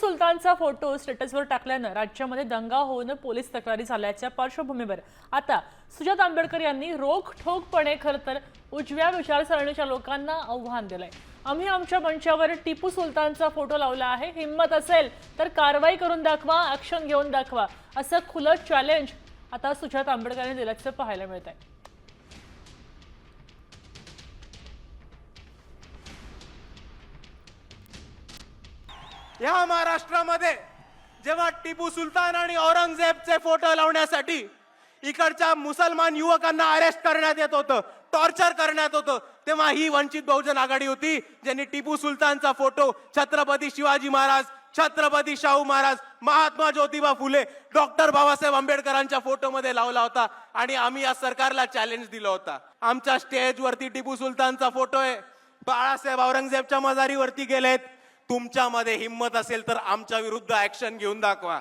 सुलतानचा photo स्टेटसवर टाकल्यानं राज्यामध्ये दंगा होऊन पोलीस तक्रारी झाल्याच्या पार्श्वभूमीवर. आता सुजात आंबेडकर यांनी रोख ठोकपणे खरं तर उजव्या विचारसरणीच्या लोकांना आव्हान दिलंय. आम्ही आमच्या मंचावर टिपू सुलतानचा फोटो लावला आहे. हिंमत असेल तर कारवाई करून दाखवा ऍक्शन घेऊन दाखवा असं खुलं चॅलेंज आता सुजात आंबेडकर यांनी दिल्याचं पाहायला मिळत आहे ह्या महाराष्ट्रामध्ये जेव्हा टिपू सुलतान आणि औरंगजेबचे फोटो लावण्यासाठी इकडच्या मुसलमान युवकांना अरेस्ट करण्यात येत होतं टॉर्चर करण्यात होतं तेव्हा ही वंचित बहुजन आघाडी होती ज्यांनी टिपू सुलतानचा फोटो छत्रपती शिवाजी महाराज छत्रपती शाहू महाराज महात्मा ज्योतिबा फुले डॉक्टर बाबासाहेब आंबेडकरांच्या फोटोमध्ये लावला होता आणि आम्ही या सरकारला चॅलेंज दिला होता. आमच्या स्टेजवरती टिपू सुलतानचा फोटो आहे. बाळासाहेब औरंगजेबच्या मजारीवरती गेलेत. तुमच्यामध्ये हिंमत असेल तर आमच्या विरुद्ध ऍक्शन घेऊन दाखवा.